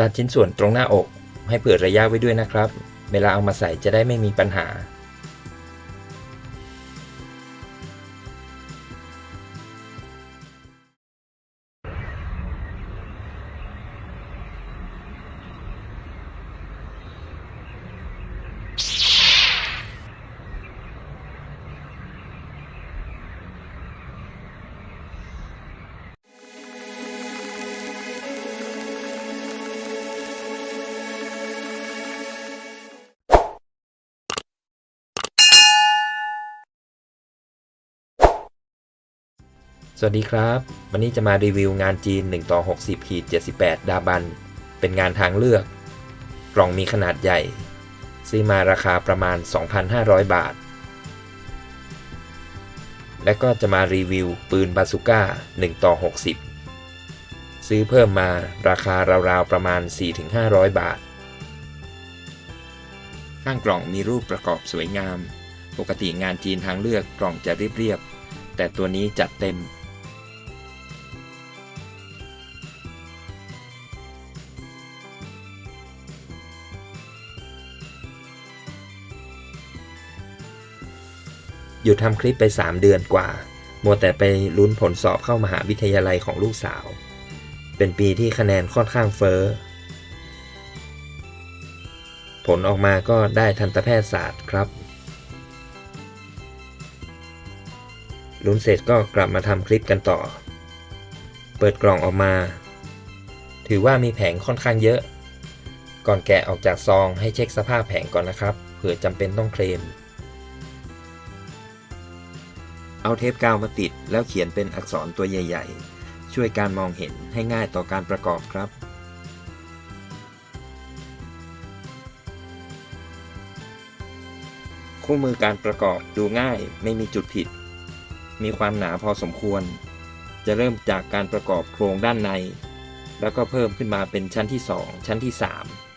ตัดชิ้นส่วนตรงหน้าอก ให้เผื่อระยะไว้ด้วยนะครับ เวลาเอามาใส่จะได้ไม่มีปัญหา สวัสดีครับ วันนี้จะมารีวิวงานจีน1ต่อ60ขีด78 ดาบัน เป็นงานทางเลือก กล่องมีขนาดใหญ่ ซื้อมาราคาประมาณ 2,500 บาท และก็จะมารีวิวปืนบาซูก้า1ต่อ60 ซื้อเพิ่มมาราคาราวๆประมาณ 4-500 บาท ข้างกล่องมีรูปประกอบสวยงาม ปกติงานจีนทางเลือกกล่องจะเรียบๆแต่ตัวนี้จัดเต็ม ยุดทำคลิปไป 3 เดือนกว่า มัวแต่ไปลุ้นผลสอบเข้ามหาวิทยาลัยของลูกสาว เป็นปีที่คะแนนค่อนข้างเฟ้อ ผลออกมาก็ได้ทันตแพทยศาสตร์ครับลุ้นเสร็จก็กลับมาทำคลิปกันต่อ เปิดกล่องออกมา ถือว่ามีแผงค่อนข้างเยอะ ก่อนแกะออกจากซองให้เช็คสภาพแผงก่อนนะครับ เผื่อจำเป็นต้องเคลม เอาเทปกาวมาติด แล้วเขียนเป็นอักษรตัวใหญ่ ๆ ช่วยการมองเห็นให้ง่ายต่อการประกอบครับ คู่มือการประกอบดูง่ายไม่มีจุดผิด มีความหนาพอสมควร จะเริ่มจากการประกอบโครงด้านใน แล้วก็เพิ่มขึ้นมาเป็นชั้นที่ 2 ชั้นที่ 3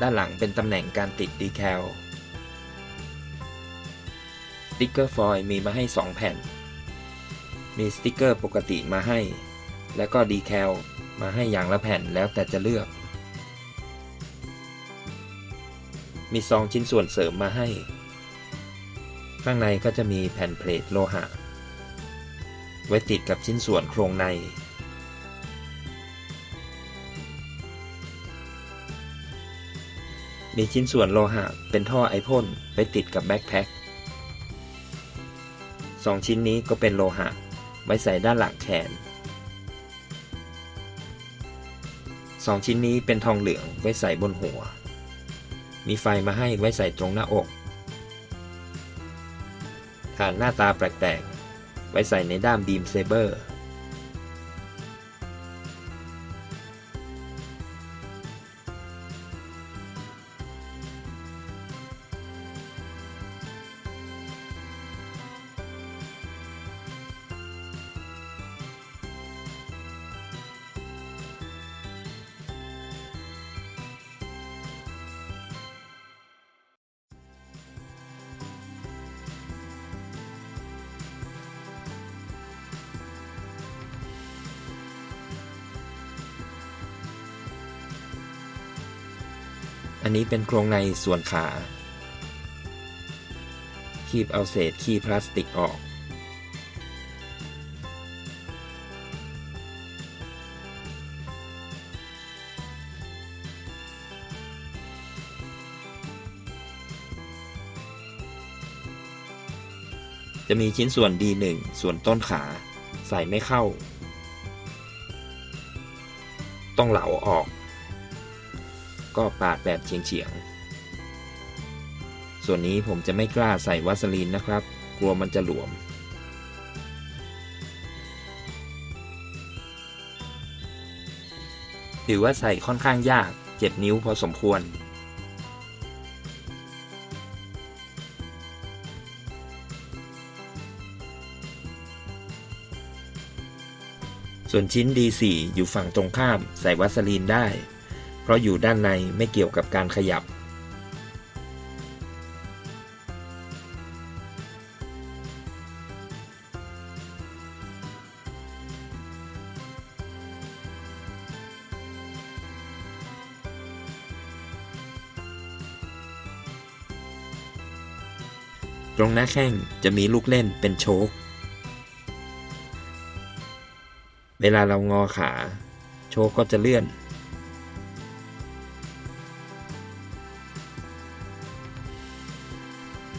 ด้านหลังเป็นตำแหน่งการติดดีแคลสติกเกอร์ฟอยล์มีมาให้ 2 แผ่น มีสติกเกอร์ปกติมาให้ แล้วก็ดีแคลมาให้อย่างละแผ่นแล้วแต่จะเลือก มีซองชิ้นส่วนเสริมมาให้ ข้างในก็จะมีแผ่นเพลทโลหะ ไว้ติดกับชิ้นส่วนโครงใน มีชิ้นส่วนโลหะเป็นท่อไอพ่นไปติดกับแบ็คแพ็คสองชิ้นนี้ก็เป็นโลหะ ไว้ใส่ด้านหลังแขนสองชิ้นนี้เป็นทองเหลืองไว้ใส่บนหัว มีไฟมาให้ไว้ใส่ตรงหน้าอกฐานหน้าตาแปลกๆ ไว้ใส่ในด้ามบีมเซเบอร์ นนี้เป็นโครงในส่วนขา คีบเอาเศษขี้พลาสติกออก จะมีชิ้นส่วน D1 ส่วนต้นขา ใส่ไม่เข้า ต้องเหลาออก ก็ปาดแบบเฉียงๆ ส่วนนี้ผมจะไม่กล้าใส่วัสลีนนะครับ กลัวมันจะหลวม ถือว่าใส่ค่อนข้างยากเจ็บนิ้วพอสมควรส่วนชิ้น D4 อยู่ฝั่งตรงข้ามใส่วัสลีนได้ เพราะอยู่ด้านในไม่เกี่ยวกับการขยับ ตรงหน้าแข้งจะมีลูกเล่นเป็นโชคเวลาเรางอขา โชคก็จะเลื่อน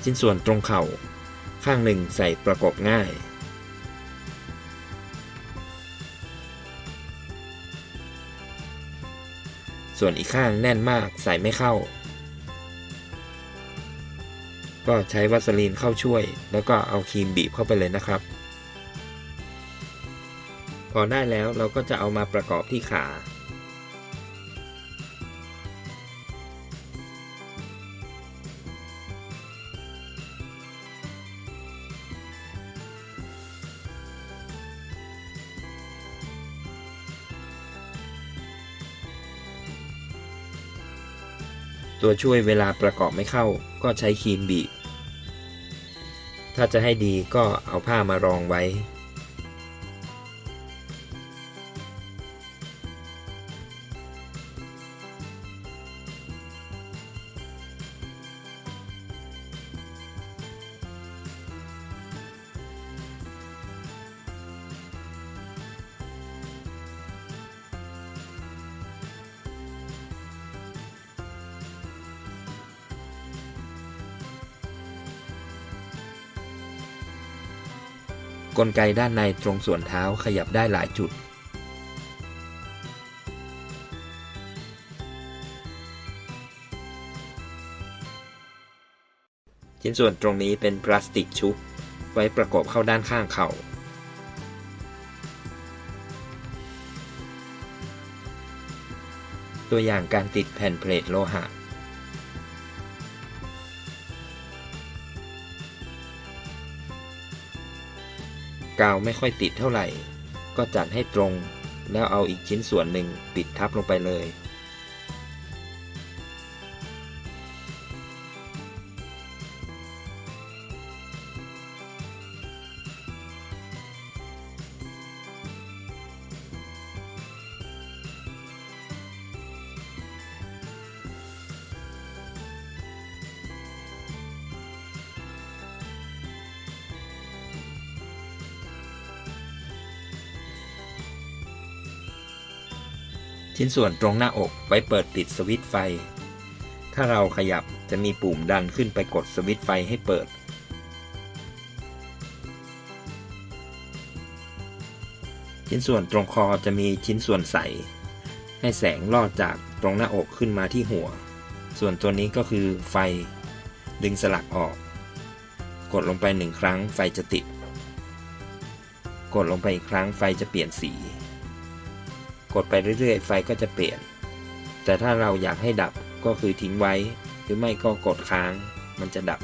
ชิ้นส่วนตรงเข่า ข้างหนึ่งใส่ประกบง่าย ส่วนอีกข้างแน่นมากใส่ไม่เข้า ก็ใช้วัสลีนเข้าช่วย แล้วก็เอาครีมบีบเข้าไปเลยนะครับ พอได้แล้วเราก็จะเอามาประกอบที่ขา ตัวช่วยเวลาประกอบไม่เข้า ก็ใช้ครีมบีบ ถ้าจะให้ดีก็เอาผ้ามารองไว้ กลไกด้านในตรงส่วนเท้าขยับได้หลายจุด ชิ้นส่วนตรงนี้เป็นพลาสติกชุบ ไว้ประกอบเข้าด้านข้างเข่าตัวอย่างการติดแผ่นเพลทโลหะ กาวไม่ค่อยติดเท่าไหร่ ก็จัดให้ตรง แล้วเอาอีกชิ้นส่วนหนึ่งปิดทับลงไปเลย ชิ้นส่วนตรงหน้าอกไว้เปิดปิดสวิตช์ไฟ ถ้าเราขยับจะมีปุ่มดันขึ้นไปกดสวิตช์ไฟให้เปิด ชิ้นส่วนตรงคอจะมีชิ้นส่วนใส ให้แสงลอดจากตรงหน้าอกขึ้นมาที่หัว ส่วนตัวนี้ก็คือไฟ ดึงสลักออก กดลงไปหนึ่งครั้งไฟจะติด กดลงไปอีกครั้งไฟจะเปลี่ยนสี กดไปเรื่อยๆ ไฟก็จะเปลี่ยน แต่ถ้าเราอยากให้ดับก็คือทิ้งไว้ หรือไม่ก็กดค้างมันจะดับ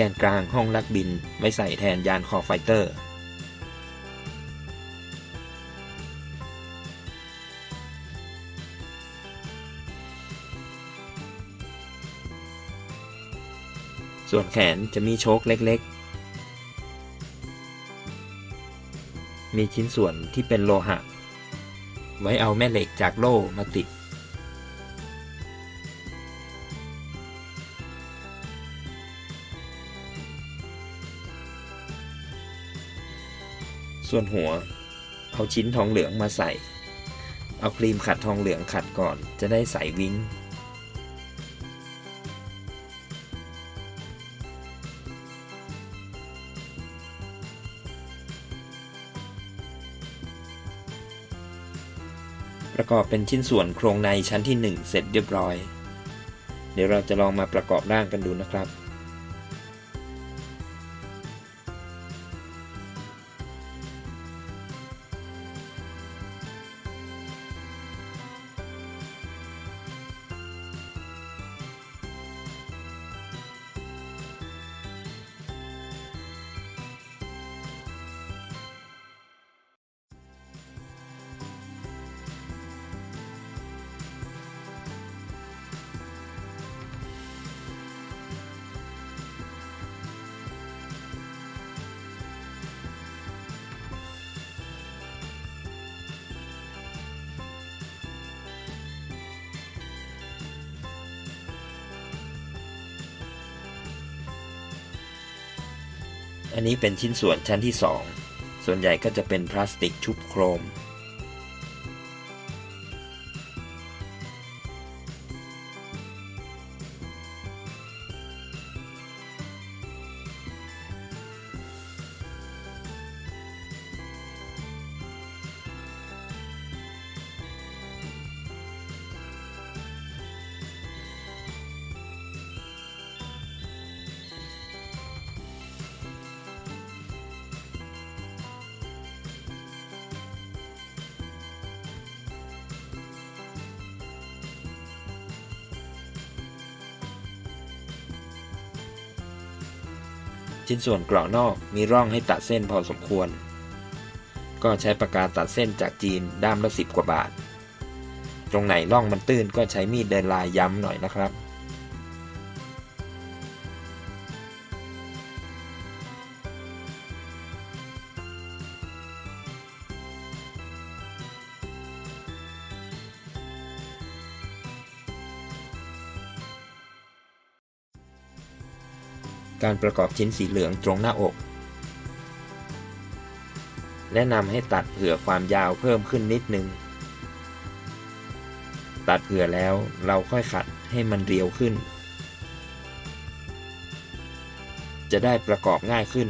กนกลางห้องนักบินไว้ใส่แทนยานคอไฟเตอร์ ส่วนแขนจะมีโชคเล็กๆ มีชิ้นส่วนที่เป็นโลหะ ไว้เอาแม่เหล็กจากโล่มาติด ส่วนหัว เอาชิ้นทองเหลืองมาใส่ เอาครีมขัดทองเหลืองขัดก่อน จะได้ใสวิ้งประกอบเป็นชิ้นส่วนโครงในชั้นที่ 1 เสร็จเรียบร้อย เดี๋ยวเราจะลองมาประกอบร่างกันดูนะครับ อันนี้เป็นชิ้นส่วนชั้นที่ 2 ส่วนใหญ่ก็จะเป็นพลาสติกชุบโครม ชิ้นส่วนกรอบนอกมีร่องให้ตัดเส้นพอสมควร ก็ใช้ปากกาตัดเส้นจากจีนด้ามละสิบกว่าบาท ตรงไหนร่องมันตื้นก็ใช้มีดเดินลายย้ำหน่อยนะครับ การประกอบชิ้นสีเหลืองตรงหน้าอก แนะนำให้ตัดเผื่อความยาวเพิ่มขึ้นนิดนึง ตัดเผื่อแล้วเราค่อยขัดให้มันเรียวขึ้น จะได้ประกอบง่ายขึ้น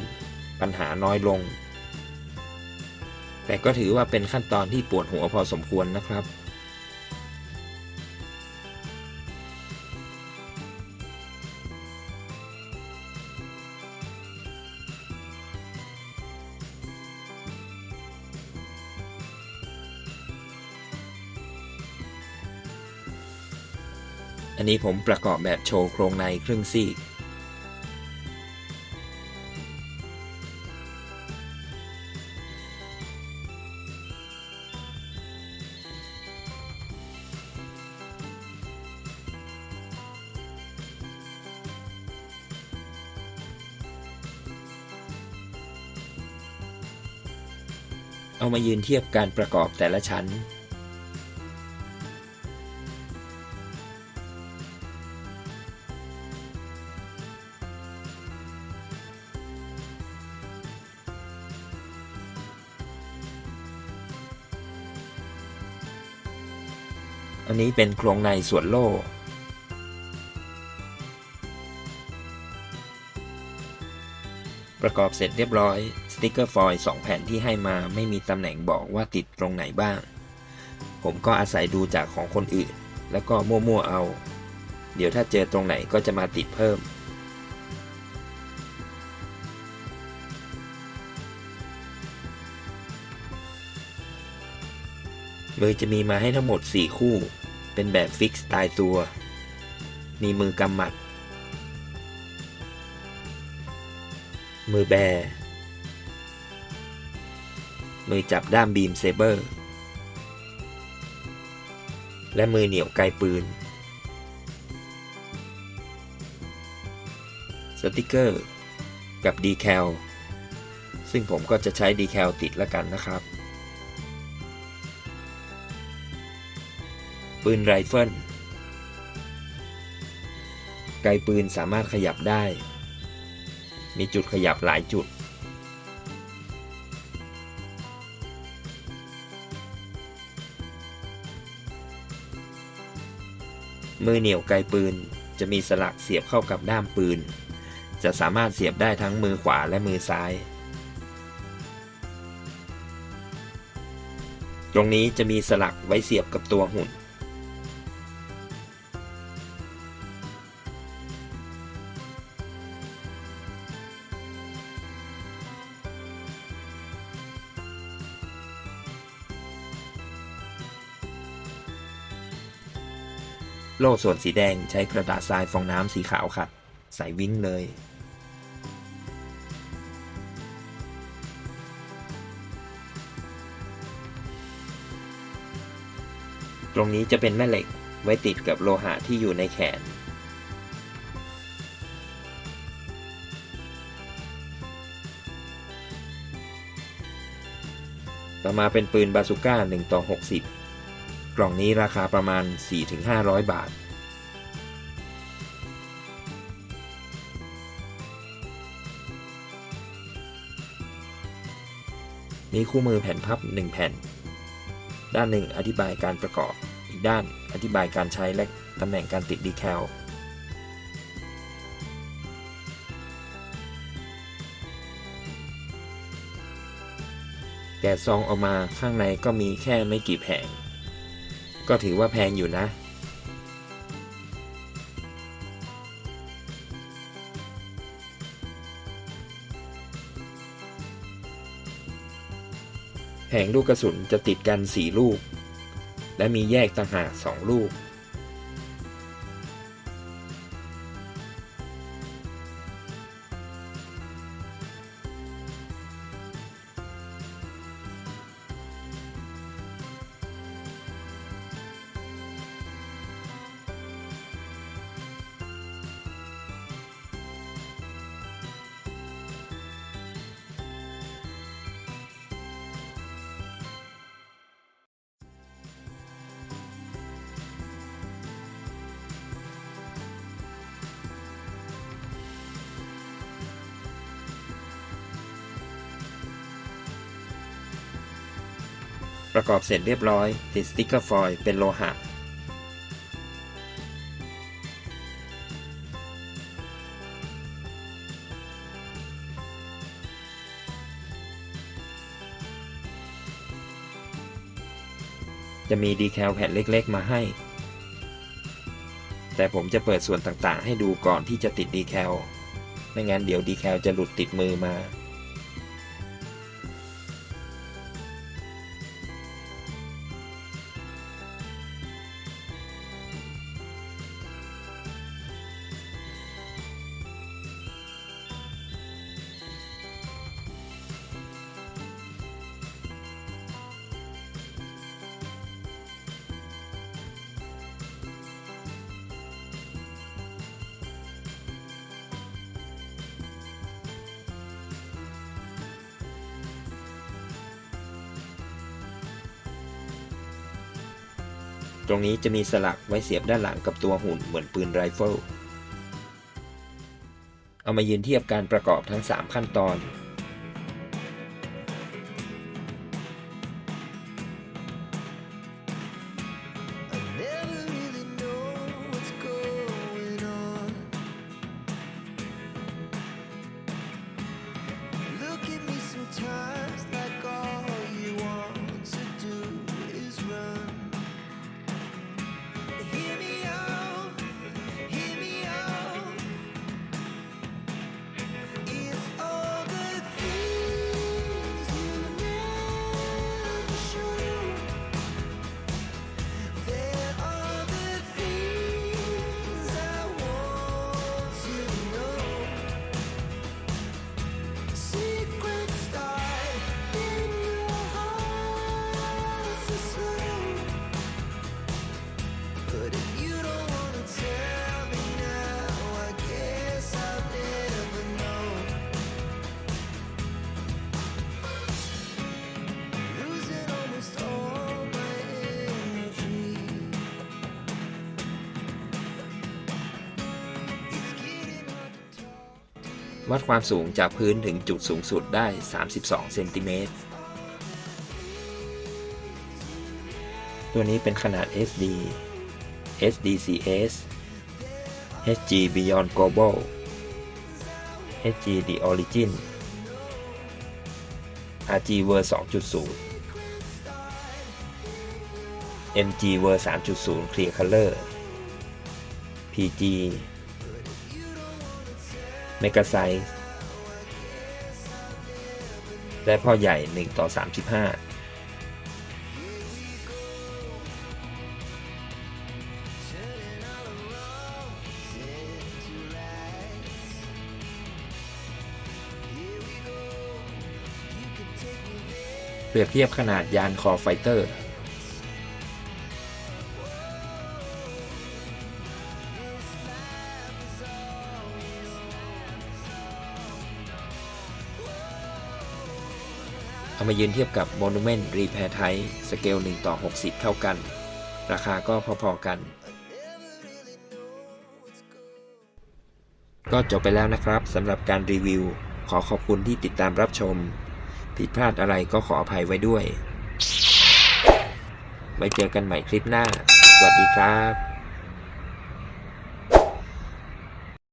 ปัญหาน้อยลง แต่ก็ถือว่าเป็นขั้นตอนที่ปวดหัวพอสมควรนะครับ อันนี้ผมประกอบแบบโชว์โครงในครึ่งซีก เอามายืนเทียบการประกอบแต่ละชั้น นี้เป็นโครงในส่วนโล่ประกอบเสร็จเรียบร้อย สติกเกอร์ฟอยล์สองแผ่นที่ให้มาไม่มีตำแหน่งบอกว่าติดตรงไหนบ้าง ผมก็อาศัยดูจากของคนอื่น แล้วก็มั่วๆเอา เดี๋ยวถ้าเจอตรงไหนก็จะมาติดเพิ่มมือจะมีมาให้ทั้งหมด 4 คู่ เป็นแบบฟิกซ์ตายตัว มีมือกำหมัด มือแบ มือจับด้ามบีมเซเบอร์ และมือเหนี่ยวไกลปืน สติกเกอร์ กับดีแคลซึ่งผมก็จะใช้ดีแคลติดแล้วกันนะครับ ปืนไรเฟิลไกลปืนสามารถขยับได้ มีจุดขยับหลายจุด มือเหนี่ยวไกลปืนจะมีสลักเสียบเข้ากับด้ามปืน จะสามารถเสียบได้ทั้งมือขวาและมือซ้าย ตรงนี้จะมีสลักไว้เสียบกับตัวหุ่น โล่ส่วนสีแดงใช้กระดาษทรายฟองน้ำสีขาวขัด ใส่วิ้งเลย ตรงนี้จะเป็นแม่เหล็กไว้ติดกับโลหะที่อยู่ในแขน ต่อมาเป็นปืนบาซูก้า1ต่อ60 ล่องนี้ราคาประมาณ 4-500 บาท มีคู่มือแผ่นพับ 1 แผ่น ด้านหนึ่งอธิบายการประกอบ อีกด้านอธิบายการใช้และตำแหน่งการติดดีแคลแกะซองออกมาข้างในก็มีแค่ไม่กี่แผง ก็ถือว่าแพงอยู่นะ แผงลูกกระสุนจะติดกัน 4 ลูก และมีแยกต่างหาก 2 ลูก ประกอบเสร็จเรียบร้อย ติดสติ๊กเกอร์ฟอยล์เป็นโลหะ จะมีดีแคลแผ่นเล็กๆ มาให้ แต่ผมจะเปิดส่วนต่างๆ ให้ดูก่อนที่จะติดดีแคลไม่งั้นเดี๋ยวดีแคลจะหลุดติดมือมา ตรงนี้จะมีสลักไว้เสียบด้านหลังกับตัวหุ่นเหมือนปืนไรเฟิล เอามายืนเทียบการประกอบทั้ง 3 ขั้นตอน วัดความสูงจากพื้นถึงจุดสูงสุดได้ 32 เซนติเมตร ตัวนี้เป็นขนาด SD SDCS HG Beyond Global HG The Origin RG Ver 2.0 MG Ver 3.0 Clear Color PG เมกะไซส์และพ่อใหญ่ 1 ต่อ 35เปรียบเทียบขนาดยานคอไฟเตอร์ มายืนเทียบกับ Monument Repair Type สเกล1ต่อ 60 เท่ากัน ราคาก็พอๆกัน ก็จบไปแล้วนะครับสำหรับการรีวิว ขอขอบคุณที่ติดตามรับชม ผิดพลาดอะไรก็ขออภัยไว้ด้วย ไว้เจอกันใหม่คลิปหน้า สวัสดีครับ